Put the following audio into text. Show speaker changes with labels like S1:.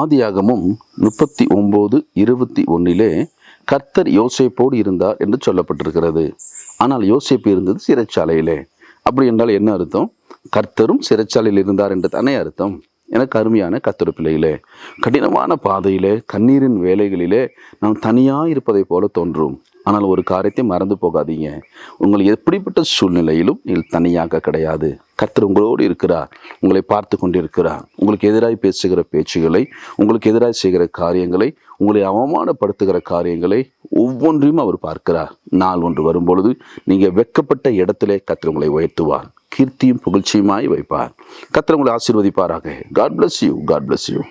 S1: ஆதியாகமும் முப்பத்தி ஒம்பது இருபத்தி ஒன்றிலே கர்த்தர் யோசேப்போடு இருந்தார் என்று சொல்லப்பட்டிருக்கிறது. ஆனால் யோசேப்பு இருந்தது சிறைச்சாலையிலே. அப்படி என்றால் என்ன அர்த்தம்? கர்த்தரும் சிறைச்சாலையில் இருந்தார் என்று தானே அர்த்தம்? எனக்கு அருமையான கர்த்தர் பிள்ளையிலே கடினமான பாதையிலே கண்ணீரின் வேலைகளிலே நாம் தனியாக இருப்பதை போல தோன்றும். ஆனால் ஒரு காரியத்தை மறந்து போகாதீங்க. உங்கள் எப்படிப்பட்ட சூழ்நிலையிலும் நீங்கள் தனியாக கிடையாது. கர்த்தர் உங்களோடு இருக்கிறார். உங்களை பார்த்து கொண்டிருக்கிறார். உங்களுக்கு எதிராக பேசுகிற பேச்சுகளை உங்களுக்கு எதிராக செய்கிற காரியங்களை உங்களை அவமானப்படுத்துகிற காரியங்களை ஒவ்வொன்றையும் அவர் பார்க்கிறார். நாள் ஒன்று வரும்பொழுது நீங்கள் வெட்கப்பட்ட இடத்திலே கர்த்தர் உங்களை உயர்த்துவார். கீர்த்தியும் புகழ்ச்சியுமாய் வைப்பார். கர்த்தர் உங்களை ஆசீர்வதிப்பாராக. God bless you God bless you